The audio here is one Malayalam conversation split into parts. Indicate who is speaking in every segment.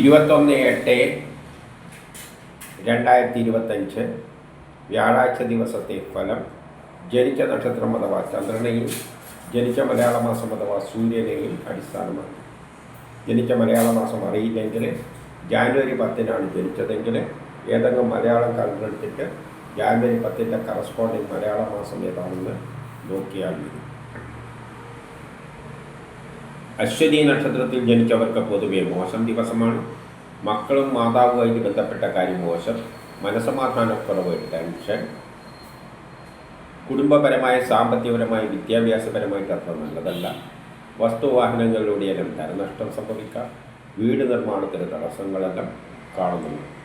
Speaker 1: ഇരുപത്തൊന്ന് എട്ട് രണ്ടായിരത്തി ഇരുപത്തഞ്ച് വ്യാഴാഴ്ച ദിവസത്തെ ഫലം ജനിച്ച നക്ഷത്രം അഥവാ ചന്ദ്രനെയും ജനിച്ച മലയാള മാസം അഥവാ സൂര്യനെയും അടിസ്ഥാനമാണ് ജനിച്ച മലയാള മാസം അറിയില്ലെങ്കിൽ ജാനുവരി പത്തിനാണ് ജനിച്ചതെങ്കിൽ ഏതെങ്കിലും മലയാളം കണ്ടെടുത്തിട്ട് ജാനുവരി പത്തിന്റെ കറസ്പോണ്ടിങ് മലയാള മാസം ഏതാണെന്ന് നോക്കിയാൽ മതി. അശ്വതി നക്ഷത്രത്തിൽ ജനിച്ചവർക്ക് പൊതുവെ മോശം ദിവസമാണ്. മക്കളും മാതാവുമായിട്ട് ബന്ധപ്പെട്ട കാര്യം മോശം. മനസമാധാനക്കുറവ് ടെൻഷൻ. കുടുംബപരമായ സാമ്പത്തികപരമായ വിദ്യാഭ്യാസപരമായിട്ട് അത്ര നല്ലതല്ല. വസ്തുവാഹനങ്ങളിലൂടെയെല്ലാം ധനനഷ്ടം സംഭവിക്കാം. വീട് നിർമ്മാണത്തിന് തടസ്സങ്ങളെല്ലാം കാണുന്നുണ്ട്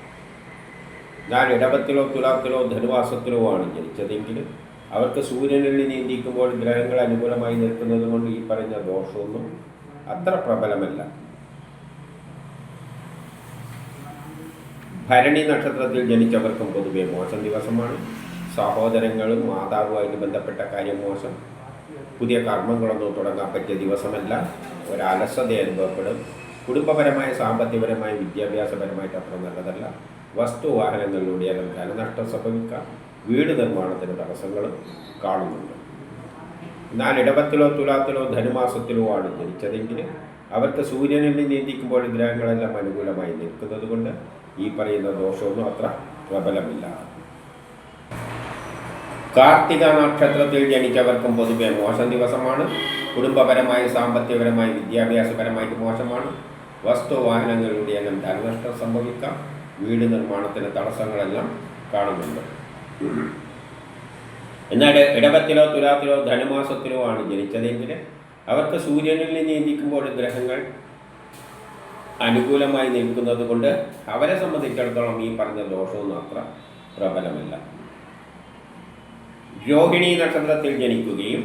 Speaker 1: ഞാൻ ഇടവത്തിലോ തുലാത്തിലോ ധനുവാസത്തിലോ ആണ് ജനിച്ചതെങ്കിൽ അവർക്ക് സൂര്യനിൽ നീന്തിക്കുമ്പോൾ ഗ്രഹങ്ങൾ അനുകൂലമായി നിൽക്കുന്നത് കൊണ്ട് ഈ പറഞ്ഞ ദോഷമൊന്നും അത്ര പ്രബലമല്ല. ഭരണി നക്ഷത്രത്തിൽ ജനിച്ചവർക്കും പൊതുവെ മോശം ദിവസമാണ്. സഹോദരങ്ങളും മാതാവുമായിട്ട് ബന്ധപ്പെട്ട കാര്യം മോശം. പുതിയ കർമ്മങ്ങളൊന്നും തുടങ്ങാൻ പറ്റിയ ദിവസമല്ല. ഒരലസത അനുഭവപ്പെടും. കുടുംബപരമായ സാമ്പത്തികപരമായ വിദ്യാഭ്യാസപരമായിട്ട് അത്ര നല്ലതല്ല. വസ്തു വാഹനങ്ങളിലൂടെയെല്ലാം ധനനഷ്ടം സംഭവിക്കാം. വീട് നിർമ്മാണത്തിന് തടസ്സങ്ങളും കാണുന്നുണ്ട്. എന്നാൽ ഇടവത്തിലോ തുലാത്തിലോ ധനുമാസത്തിലോ ആണ് ജനിച്ചതെങ്കിൽ അവർക്ക് സൂര്യനിൽ നീന്തിക്കുമ്പോൾ ഗ്രഹങ്ങളെല്ലാം അനുകൂലമായി നിൽക്കുന്നത് കൊണ്ട് ഈ പറയുന്ന ദോഷമൊന്നും അത്ര പ്രബലമില്ല. കാർത്തിക നക്ഷത്രത്തിൽ ജനിച്ചവർക്കും പൊതുവെ മോശം ദിവസമാണ്. കുടുംബപരമായി സാമ്പത്തികപരമായി വിദ്യാഭ്യാസപരമായിട്ട് മോശമാണ്. വസ്തു വാഹനങ്ങളിലൂടെയെല്ലാം ധനനഷ്ടം സംഭവിക്കാം. വീട് നിർമ്മാണത്തിന് തടസ്സങ്ങളെല്ലാം കാണുന്നുണ്ട്. എന്നാൽ ഇടവത്തിലോ തുലാത്തിലോ ധനുമാസത്തിലോ ആണ് ജനിച്ചതെങ്കിൽ അവർക്ക് സൂര്യനിൽ നിയന്ത്രിക്കുമ്പോൾ ഗ്രഹങ്ങൾ അനുകൂലമായി നിൽക്കുന്നത് കൊണ്ട് അവരെ സംബന്ധിച്ചിടത്തോളം ഈ പറഞ്ഞ ദോഷമൊന്നും അത്ര പ്രബലമല്ല. രോഹിണി നക്ഷത്രത്തിൽ ജനിക്കുകയും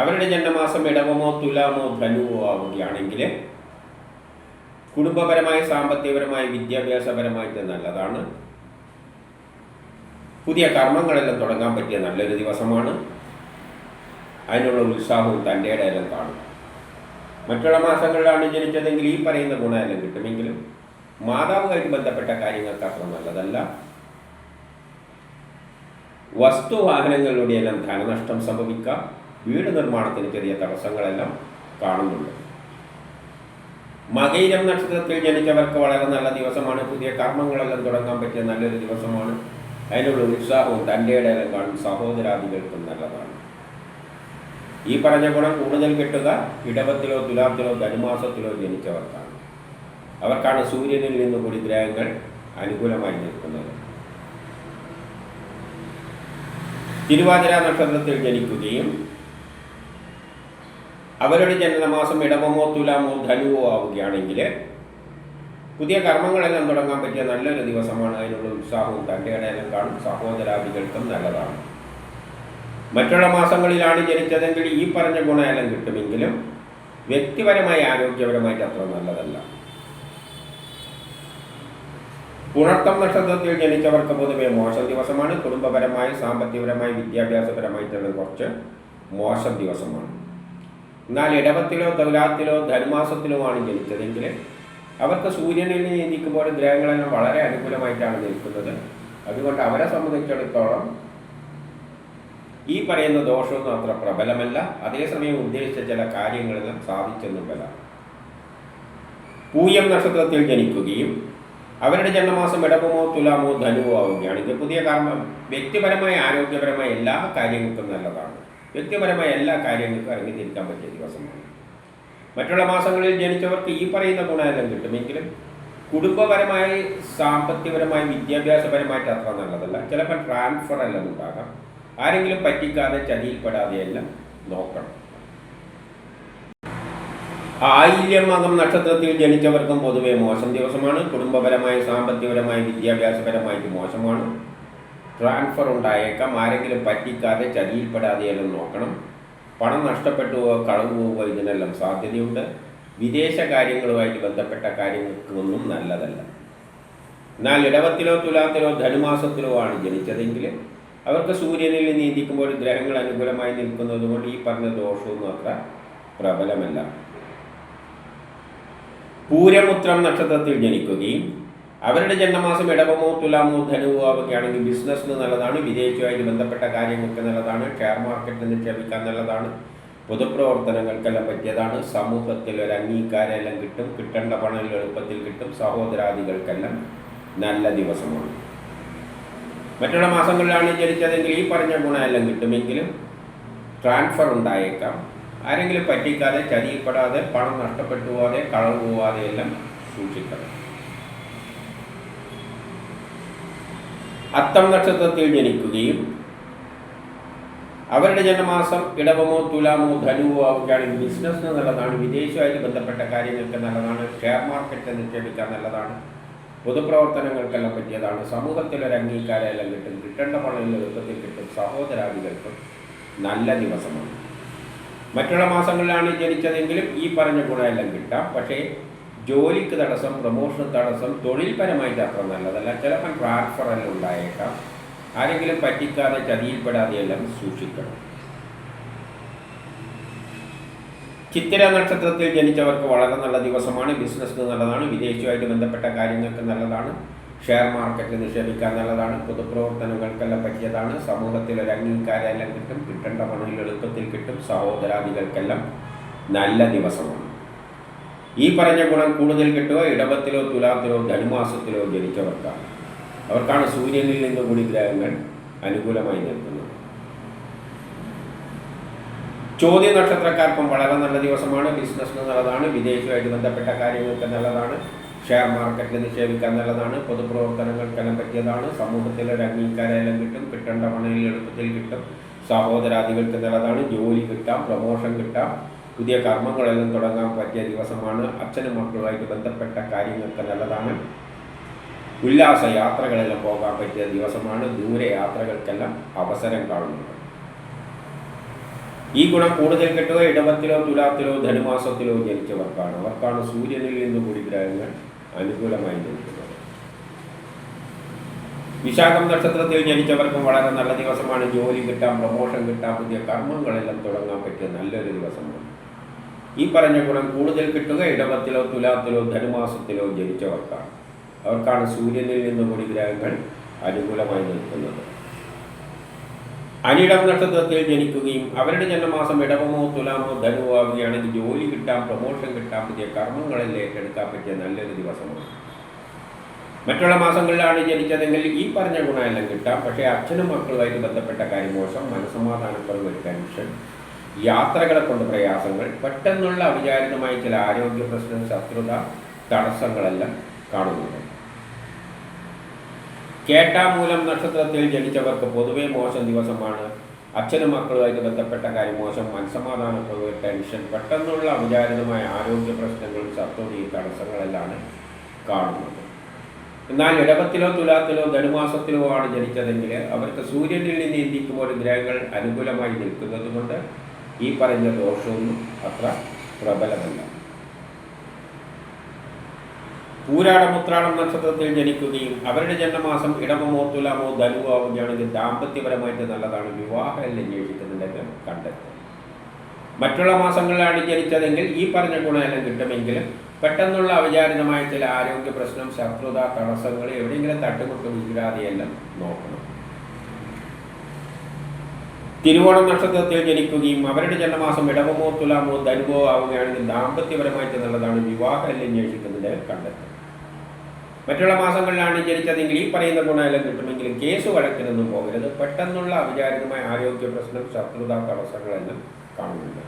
Speaker 1: അവരുടെ ജന്മമാസം ഇടവമോ തുലാമോ ധനുവോ ആവുകയാണെങ്കിൽ കുടുംബപരമായി സാമ്പത്തികപരമായി വിദ്യാഭ്യാസപരമായിട്ട് നല്ലതാണ്. പുതിയ കർമ്മങ്ങളെല്ലാം തുടങ്ങാൻ പറ്റിയ നല്ലൊരു ദിവസമാണ്. അതിനുള്ള ഉത്സാഹവും തന്റെ ഇടയിലും കാണും. മറ്റുള്ള മാസങ്ങളിലാണ് ജനിച്ചതെങ്കിൽ ഈ പറയുന്ന ഗുണമെല്ലാം കിട്ടുമെങ്കിലും മാതാവുമായിട്ട് ബന്ധപ്പെട്ട കാര്യങ്ങൾക്ക് അത്ര നല്ലതല്ല. വസ്തുവാഹനങ്ങളിലൂടെയെല്ലാം ധനനഷ്ടം സംഭവിക്കാം. വീട് നിർമ്മാണത്തിന് ചെറിയ തടസ്സങ്ങളെല്ലാം കാണുന്നുണ്ട്. മകയിരം നക്ഷത്രത്തിൽ ജനിച്ചവർക്ക് വളരെ നല്ല ദിവസമാണ്. പുതിയ കർമ്മങ്ങളെല്ലാം തുടങ്ങാൻ പറ്റിയ നല്ലൊരു ദിവസമാണ്. അതിനുള്ള ഉത്സാഹവും തന്റെ ഇടയിലും കാണും സഹോദരാദികൾക്കും നല്ലതാണ്. ഈ പറഞ്ഞ ഗുണം കൂടുതൽ കിട്ടുക ഇടവത്തിലോ തുലാത്തിലോ ധനുമാസത്തിലോ ജനിച്ചവർക്കാണ്. അവർക്കാണ് സൂര്യനിൽ നിന്ന് കൂടി ഗ്രഹങ്ങൾ അനുകൂലമായി നിൽക്കുന്നത്. തിരുവാതിര നക്ഷത്രത്തിൽ ജനിക്കുകയും അവരുടെ ജനനമാസം ഇടവമോ തുലാമോ ധനുവോ ആവുകയാണെങ്കിൽ പുതിയ കർമ്മങ്ങളെല്ലാം തുടങ്ങാൻ പറ്റിയ നല്ലൊരു ദിവസമാണ്. അതിനുള്ള ഉത്സാഹവും തന്റെ കാണും. സഹോദരാദികൾക്കും നല്ലതാണ്. മറ്റുള്ള മാസങ്ങളിലാണ് ജനിച്ചതെങ്കിൽ ഈ പറഞ്ഞ ഗുണമെല്ലാം കിട്ടുമെങ്കിലും വ്യക്തിപരമായി ആരോഗ്യപരമായിട്ട് അത്ര നല്ലതല്ല. പുണർത്തം നക്ഷത്രത്തിൽ ജനിച്ചവർക്ക് പൊതുവെ മോശം ദിവസമാണ്. കുടുംബപരമായി സാമ്പത്തികപരമായി വിദ്യാഭ്യാസപരമായിട്ടുള്ള കുറച്ച് മോശം ദിവസമാണ്. എന്നാൽ ഇടവത്തിലോ തൗലാത്തിലോ ധനുമാസത്തിലോ ആണ് ജനിച്ചതെങ്കിൽ അവർക്ക് സൂര്യനിൽ നീന്തിക്കുമ്പോൾ ഗ്രഹങ്ങളെല്ലാം വളരെ അനുകൂലമായിട്ടാണ് നിൽക്കുന്നത്. അതുകൊണ്ട് അവരെ സംബന്ധിച്ചിടത്തോളം ഈ പറയുന്ന ദോഷമൊന്നും അത്ര പ്രബലമല്ല. അതേസമയം ഉദ്ദേശിച്ച ചില കാര്യങ്ങളെല്ലാം സാധിച്ചെന്നും വരാം പൂയം നക്ഷത്രത്തിൽ ജനിക്കുകയും അവരുടെ ജന്മമാസം ഇടവമോ തുലാമോ ധനുവോ ആവുകയാണ്. ഇത് പുതിയ കാരണം വ്യക്തിപരമായ ആരോഗ്യപരമായ എല്ലാ കാര്യങ്ങൾക്കും നല്ലതാണ്. വ്യക്തിപരമായ എല്ലാ കാര്യങ്ങൾക്കും അറിഞ്ഞിരിക്കാൻ പറ്റിയ ദിവസമാണ്. മറ്റുള്ള മാസങ്ങളിൽ ജനിച്ചവർക്ക് ഈ പറയുന്ന ഗുണമെല്ലാം കിട്ടുമെങ്കിലും കുടുംബപരമായി സാമ്പത്തികപരമായി വിദ്യാഭ്യാസപരമായിട്ട് അത്ര നല്ലതല്ല. ചിലപ്പോൾ ട്രാൻസ്ഫർ എല്ലാം ഉണ്ടാകാം. ആരെങ്കിലും പറ്റിക്കാതെ ചതിയിൽപ്പെടാതെ എല്ലാം നോക്കണം. ആയില്യം മകം നക്ഷത്രത്തിൽ ജനിച്ചവർക്കും പൊതുവെ മോശം ദിവസമാണ്. കുടുംബപരമായി സാമ്പത്തികപരമായി വിദ്യാഭ്യാസപരമായിട്ട് മോശമാണ്. ട്രാൻസ്ഫർ ഉണ്ടായേക്കാം. ആരെങ്കിലും പറ്റിക്കാതെ ചതിയിൽപ്പെടാതെ എല്ലാം നോക്കണം. പണം നഷ്ടപ്പെട്ടു പോവുക കളവ് പോവുക ഇതിനെല്ലാം സാധ്യതയുണ്ട്. വിദേശ കാര്യങ്ങളുമായിട്ട് ബന്ധപ്പെട്ട കാര്യങ്ങൾക്കൊന്നും നല്ലതല്ല. എന്നാൽ ഇടവത്തിലോ തുലാത്തിലോ ധനുമാസത്തിലോ ആണ് ജനിച്ചതെങ്കിൽ അവർക്ക് സൂര്യനിൽ നീന്തിക്കുമ്പോൾ ഗ്രഹങ്ങൾ അനുകൂലമായി നിൽക്കുന്നത് കൊണ്ട് ഈ പറഞ്ഞ ദോഷമൊന്നും അത്ര പ്രബലമല്ല. പൂരമുത്രം നക്ഷത്രത്തിൽ ജനിക്കുകയും അവരുടെ ജന്മമാസം ഇടവമോ തുലാമോ ധനുവോ അവയ്ക്കാണെങ്കിൽ ബിസിനസ്സിന് നല്ലതാണ് വിദേശവുമായി ബന്ധപ്പെട്ട കാര്യങ്ങൾക്ക് നല്ലതാണ് ഷെയർ മാർക്കറ്റിൽ നിക്ഷേപിക്കാൻ നല്ലതാണ് പൊതുപ്രവർത്തനങ്ങൾക്കെല്ലാം പറ്റിയതാണ് സമൂഹത്തിൽ ഒരു അംഗീകാരമെല്ലാം കിട്ടും കിട്ടേണ്ട പണം എളുപ്പത്തിൽ കിട്ടും സഹോദരാദികൾക്കെല്ലാം നല്ല ദിവസമാണ്. മറ്റുള്ള മാസങ്ങളിലാണ് ജനിച്ചതെങ്കിൽ ഈ പറഞ്ഞ ഗുണമെല്ലാം കിട്ടുമെങ്കിലും ട്രാൻസ്ഫർ ഉണ്ടായേക്കാം. ആരെങ്കിലും പറ്റിക്കാതെ ചതിയപ്പെടാതെ പണം നഷ്ടപ്പെട്ടു പോവാതെ കളവ് പോവാതെ എല്ലാം സൂക്ഷിക്കണം. അത്തം നക്ഷത്രത്തിൽ ജനിക്കുകയും അവരുടെ ജന്മമാസം ഇടവമോ തുലാമോ ധനുവോ ആവുകയാണെങ്കിൽ ബിസിനസ്സിന് നല്ലതാണ് വിദേശവുമായിട്ട് ബന്ധപ്പെട്ട കാര്യങ്ങൾക്ക് നല്ലതാണ് ഷെയർ മാർക്കറ്റ് നിക്ഷേപിക്കാൻ നല്ലതാണ് പൊതുപ്രവർത്തനങ്ങൾക്കെല്ലാം പറ്റിയതാണ് സമൂഹത്തിൽ ഒരു അംഗീകാരമെല്ലാം കിട്ടും കിട്ടേണ്ട പണം എളുപ്പത്തിൽ കിട്ടും സഹോദരാദികൾക്കും നല്ല ദിവസമാണ്. മറ്റുള്ള മാസങ്ങളിലാണ് ജനിച്ചതെങ്കിലും ഈ പറഞ്ഞ ഗുണമെല്ലാം കിട്ടാം പക്ഷേ ജോലിക്ക് തടസ്സം പ്രൊമോഷൻ തടസ്സം തൊഴിൽപരമായിട്ട് അത്ര നല്ലതല്ല. ചിലപ്പോൾ ട്രാൻസ്ഫർ എല്ലാം ഉണ്ടായേക്കാം. ആരെങ്കിലും പറ്റിക്കാതെ ചതിയിൽപ്പെടാതെയെല്ലാം സൂക്ഷിക്കണം. ചിത്തിര നക്ഷത്രത്തിൽ ജനിച്ചവർക്ക് വളരെ നല്ല ദിവസമാണ്. ബിസിനസ്സിന് നല്ലതാണ്. വിദേശവുമായിട്ട് ബന്ധപ്പെട്ട കാര്യങ്ങൾക്ക് നല്ലതാണ്. ഷെയർ മാർക്കറ്റിൽ നിക്ഷേപിക്കാൻ നല്ലതാണ്. പൊതുപ്രവർത്തനങ്ങൾക്കെല്ലാം പറ്റിയതാണ്. സമൂഹത്തിൽ ഒരു അംഗീകാരമെല്ലാം കിട്ടും. കിട്ടേണ്ട പണികൾ എളുപ്പത്തിൽ കിട്ടും. സഹോദരാദികൾക്കെല്ലാം നല്ല ദിവസമാണ്. ഈ പറഞ്ഞ ഗുണം കൂടുതൽ കിട്ടുക ഇടവത്തിലോ തുലാത്തിലോ ധനുമാസത്തിലോ ജനിച്ചവർക്കാണ്. അവർക്കാണ് സൂര്യനിൽ നിന്ന് കൂടി ഗ്രഹങ്ങൾ അനുകൂലമായി നിൽക്കുന്നത് ചോദ്യ നക്ഷത്രക്കാർക്കും വളരെ നല്ല ദിവസമാണ്. ബിസിനസ്സിന് നല്ലതാണ്. വിദേശവുമായിട്ട് ബന്ധപ്പെട്ട കാര്യങ്ങൾക്ക് നല്ലതാണ്. ഷെയർ മാർക്കറ്റിൽ നിക്ഷേപിക്കാൻ നല്ലതാണ്. പൊതുപ്രവർത്തനങ്ങൾക്കെല്ലാം പറ്റിയതാണ്. സമൂഹത്തിലെ ഒരു അംഗീകാരമെല്ലാം കിട്ടും. കിട്ടേണ്ട പണയിൽ എളുപ്പത്തിൽ കിട്ടും. സഹോദരാദികൾക്ക് നല്ലതാണ്. ജോലി കിട്ടാം. പ്രമോഷൻ കിട്ടാം. പുതിയ കർമ്മങ്ങളെല്ലാം തുടങ്ങാൻ പറ്റിയ ദിവസമാണ് അച്ഛനും മക്കളുമായിട്ട് ബന്ധപ്പെട്ട കാര്യങ്ങൾക്ക് നല്ലതാണ്. ഉല്ലാസ യാത്രകളെല്ലാം പോകാൻ പറ്റിയ ദിവസമാണ്. ദൂരെ യാത്രകൾക്കെല്ലാം അവസരം കാണുന്നത്. ഈ ഗുണം കൂടുതൽ കിട്ടുക ഇടവത്തിലോ തുലാത്തിലോ ധനുമാസത്തിലോ ജനിച്ചവർക്കാണ്. അവർക്കാണ് സൂര്യനിൽ നിന്ന് കൂടി ഗ്രഹങ്ങൾ അനുകൂലമായി ജനിക്കുന്നത്. വിശാഖം നക്ഷത്രത്തിൽ ജനിച്ചവർക്കും വളരെ നല്ല ദിവസമാണ്. ജോലി കിട്ടാം പ്രമോഷൻ കിട്ടാം പുതിയ കർമ്മങ്ങളെല്ലാം തുടങ്ങാൻ പറ്റിയ നല്ലൊരു ദിവസമാണ്. ഈ പറഞ്ഞ ഗുണം കൂടുതൽ കിട്ടുക ഇടവത്തിലോ തുലാത്തിലോ ധനുമാസത്തിലോ ജനിച്ചവർക്കാണ്. അവർക്കാണ് സൂര്യനിൽ നിന്ന് കൂടി ഗ്രഹങ്ങൾ അനുകൂലമായി നിൽക്കുന്നത്. അനിടം നക്ഷത്രത്തിൽ ജനിക്കുകയും അവരുടെ ജന്മമാസം ഇടവമോ തുലാമോ ധനുവോ ആവുകയാണെങ്കിൽ ജോലി കിട്ടാം പ്രൊമോഷൻ കിട്ടാം പുതിയ കർമ്മങ്ങളിൽ ഏറ്റെടുക്കാൻ പറ്റിയ നല്ലൊരു ദിവസമാണ്. മറ്റുള്ള മാസങ്ങളിലാണ് ജനിച്ചതെങ്കിൽ ഈ പറഞ്ഞ ഗുണമെല്ലാം കിട്ടാം. പക്ഷേ അച്ഛനും മക്കളുമായിട്ട് ബന്ധപ്പെട്ട കാര്യമോശം മനസമാധാനക്കുറവ് ഒരു ടെൻഷൻ യാത്രകളെ കൊണ്ട് പ്രയാസങ്ങൾ പെട്ടെന്നുള്ള അവിചാരിതമായ ചില ആരോഗ്യ പ്രശ്നം ശത്രുത തടസ്സങ്ങളെല്ലാം കാണുന്നുണ്ട്. കേട്ടാമൂലം നക്ഷത്രത്തിൽ ജനിച്ചവർക്ക് പൊതുവെ മോശം ദിവസമാണ്. അച്ഛനും മക്കളുമായിട്ട് ബന്ധപ്പെട്ട കാര്യം മോശം മനസമാധാനക്കുറവ് ടെൻഷൻ പെട്ടെന്നുള്ള അവിചാരിതമായ ആരോഗ്യ പ്രശ്നങ്ങളും ശത്രുതയും തടസ്സങ്ങളെല്ലാം കാണുന്നത്. എന്നാൽ ഇടവത്തിലോ തുലാത്തിലോ ധനുമാസത്തിലോ ആണ് ജനിച്ചതെങ്കിൽ അവർക്ക് സൂര്യനിൽ നിന്ന് ഇന്ത്യക്കുമ്പോൾ ഗ്രഹങ്ങൾ അനുകൂലമായി നിൽക്കുന്നത് കൊണ്ട് ഈ പറഞ്ഞ ദോഷമൊന്നും അത്ര പ്രബലമല്ല. പൂരാടം ഉത്രാടം നക്ഷത്രത്തിൽ ജനിക്കുകയും അവരുടെ ജന്മമാസം ഇടമമോ തുലാമോ ധനുവോ ആവുകയാണെങ്കിൽ ദാമ്പത്യപരമായിട്ട് നല്ലതാണ്. വിവാഹം അന്വേഷിക്കുന്നുണ്ടെങ്കിൽ കണ്ടെത്തും മറ്റുള്ള മാസങ്ങളിലാണ് ജനിച്ചതെങ്കിൽ ഈ പറഞ്ഞ ഗുണമെല്ലാം കിട്ടുമെങ്കിലും പെട്ടെന്നുള്ള അവിചാരിതമായ ചില ആരോഗ്യ പ്രശ്നം ശത്രുത തടസ്സങ്ങൾ എവിടെയെങ്കിലും തട്ടുമുട്ട് വീഴാതെയെല്ലാം നോക്കണം. തിരുവോണം നക്ഷത്രത്തിൽ ജനിക്കുകയും അവരുടെ ജന്മമാസം ഇടവമോ തുലാമോ ധനുവോ ആവുകയാണെങ്കിൽ ദാമ്പത്യപരമായിട്ട് നല്ലതാണ് വിവാഹ അന്വേഷിക്കുന്നത് കണ്ടെത്തും മറ്റുള്ള മാസങ്ങളിലാണ് ജനിച്ചതെങ്കിൽ ഈ പറയുന്ന ഗുണമെല്ലാം കിട്ടുമെങ്കിലും കേസ് വഴക്കിനൊന്നും പോകരുത്. പെട്ടെന്നുള്ള അവിചാരിതമായ ആരോഗ്യ പ്രശ്നം ശത്രുത തടസ്സങ്ങളെല്ലാം കാണുന്നുണ്ട്.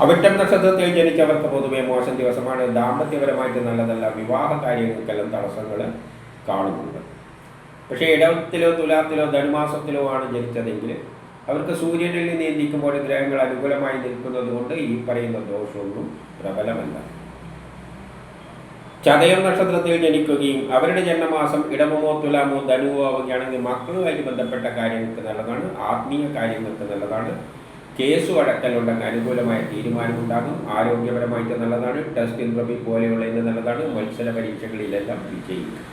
Speaker 1: അവിട്ടം നക്ഷത്രത്തിൽ ജനിച്ചവർക്ക് പൊതുവെ മോശം ദിവസമാണ്. ദാമ്പത്യപരമായിട്ട് നല്ലതല്ല. വിവാഹ കാര്യങ്ങൾക്കെല്ലാം തടസ്സങ്ങൾ കാണുന്നുണ്ട്. പക്ഷേ ഇടവത്തിലോ തുലാത്തിലോ ധനുമാസത്തിലോ ആണ് ജനിച്ചതെങ്കിൽ അവർക്ക് സൂര്യനിൽ നിന്ന് ചിന്തിക്കുമ്പോൾ ഗ്രഹങ്ങൾ അനുകൂലമായി നിൽക്കുന്നത് കൊണ്ട് ഈ പറയുന്ന ദോഷമൊന്നും പ്രബലമല്ല. ചതയം നക്ഷത്രത്തിൽ ജനിക്കുകയും അവരുടെ ജന്മമാസം ഇടമോ തുലാമോ ധനുവോ ആവുകയാണെങ്കിൽ മക്കളുമായിട്ട് ബന്ധപ്പെട്ട കാര്യങ്ങൾക്ക് നല്ലതാണ് ആത്മീയ കാര്യങ്ങൾക്ക് നല്ലതാണ് കേസ് അടക്കലുണ്ടെങ്കിൽ അനുകൂലമായ തീരുമാനമുണ്ടാകും ആരോഗ്യപരമായിട്ട് നല്ലതാണ് ടെസ്റ്റ് ഇൻട്രവ്യൂ പോലെയുള്ളതിന് നല്ലതാണ് മത്സര പരീക്ഷകളിലെല്ലാം വിജയിക്കും.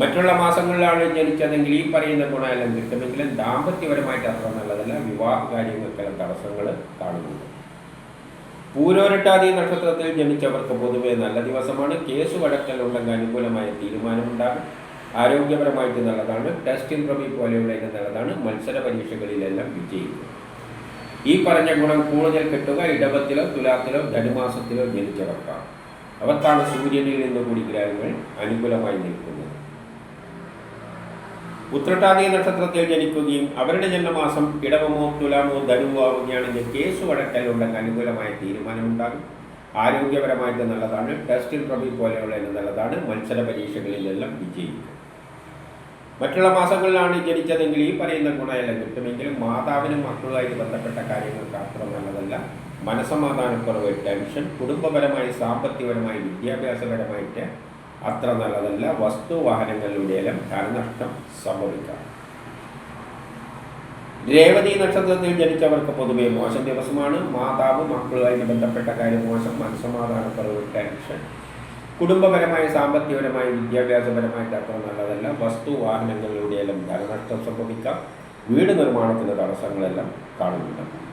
Speaker 1: മറ്റുള്ള മാസങ്ങളിലാണ് ജനിച്ചതെങ്കിൽ ഈ പറയുന്ന ഗുണമെല്ലാം കിട്ടുമെങ്കിലും ദാമ്പത്യപരമായിട്ട് അത്ര നല്ലതല്ല. വിവാഹ കാര്യങ്ങൾക്കെല്ലാം തടസ്സങ്ങൾ കാണുന്നുണ്ട്. പൂരോരട്ടാതി നക്ഷത്രത്തിൽ ജനിച്ചവർക്ക് പൊതുവെ നല്ല ദിവസമാണ്. കേസ് വഴക്കലുണ്ടെങ്കിൽ അനുകൂലമായ തീരുമാനമുണ്ടാകും. ആരോഗ്യപരമായിട്ട് നല്ലതാണ്. ടെസ്റ്റ് പ്രമി പോലെയുള്ള ഇത് നല്ലതാണ്. മത്സര പരീക്ഷകളിലെല്ലാം വിജയിക്കും. ഈ പറഞ്ഞ ഗുണം കൂടുതൽ കിട്ടുക ഇടവത്തിലോ തുലാത്തിലോ ധനുമാസത്തിലോ ജനിച്ചവർക്കാണ്. അവർക്കാണ് സൂര്യനിൽ നിന്ന് കൂടി ഗ്രഹങ്ങൾ അനുകൂലമായി നിൽക്കുന്നത് ഉത്രട്ടാതി നക്ഷത്രത്തിൽ ജനിക്കുകയും അവരുടെ ജന്മമാസം ഇടവമോ തുലാമോ ധനുവോ ആവുകയാണെങ്കിൽ കേസ് വഴക്കലുണ്ടെങ്കിൽ അനുകൂലമായ തീരുമാനമുണ്ടാകും. ആരോഗ്യപരമായിട്ട് നല്ലതാണ്. ടെസ്റ്റിൽ പ്രഭി പോലെയുള്ള നല്ലതാണ്. മത്സര പരീക്ഷകളിലെല്ലാം വിജയിക്കും. മറ്റുള്ള മാസങ്ങളിലാണ് ജനിച്ചതെങ്കിൽ ഈ പറയുന്ന ഗുണമെല്ലാം കിട്ടുമെങ്കിലും മാതാവിനും മക്കളുമായിട്ട് ബന്ധപ്പെട്ട കാര്യങ്ങൾക്ക് അത്ര നല്ലതല്ല. മനസമാധാനക്കുറവ് ടെൻഷൻ കുടുംബപരമായി സാമ്പത്തികപരമായി വിദ്യാഭ്യാസപരമായിട്ട് അത്ര നല്ലതല്ല. വസ്തു വാഹനങ്ങളിലൂടെയെല്ലാം ധനനഷ്ടം സംഭവിക്കാം. രേവതി നക്ഷത്രത്തിൽ ജനിച്ചവർക്ക് പൊതുവെ മോശം ദിവസമാണ്. മാതാവ് മക്കളുമായിട്ട് ബന്ധപ്പെട്ട കാര്യം മോശം. മനസ്സമാധാനക്കുറവ് ടെൻഷൻ. കുടുംബപരമായി സാമ്പത്തികപരമായി വിദ്യാഭ്യാസപരമായിട്ട് അത്ര നല്ലതല്ല. വസ്തു വാഹനങ്ങളിലൂടെയെല്ലാം ധനനഷ്ടം സംഭവിക്കാം. വീട് നിർമ്മാണത്തിന്റെ തടസ്സങ്ങളെല്ലാം കാണുന്നുണ്ട്.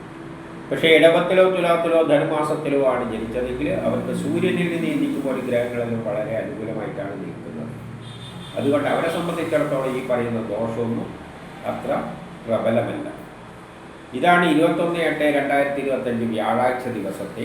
Speaker 1: പക്ഷേ ഇടവത്തിലോ തുലാത്തിലോ ധനുമാസത്തിലോ ആണ് ജനിച്ചതെങ്കിൽ അവർക്ക് സൂര്യനിൽ നിന്ന് ഇരിക്കുമ്പോൾ ഈ ഗ്രഹങ്ങളെല്ലാം വളരെ അനുകൂലമായിട്ടാണ് നിൽക്കുന്നത് അതുകൊണ്ട് അവരെ സംബന്ധിച്ചിടത്തോളം ഈ പറയുന്ന ദോഷമൊന്നും അത്ര പ്രബലമല്ല. ഇതാണ് ഇരുപത്തൊന്ന് എട്ട് രണ്ടായിരത്തി ഇരുപത്തഞ്ച് വ്യാഴാഴ്ച ദിവസത്തെ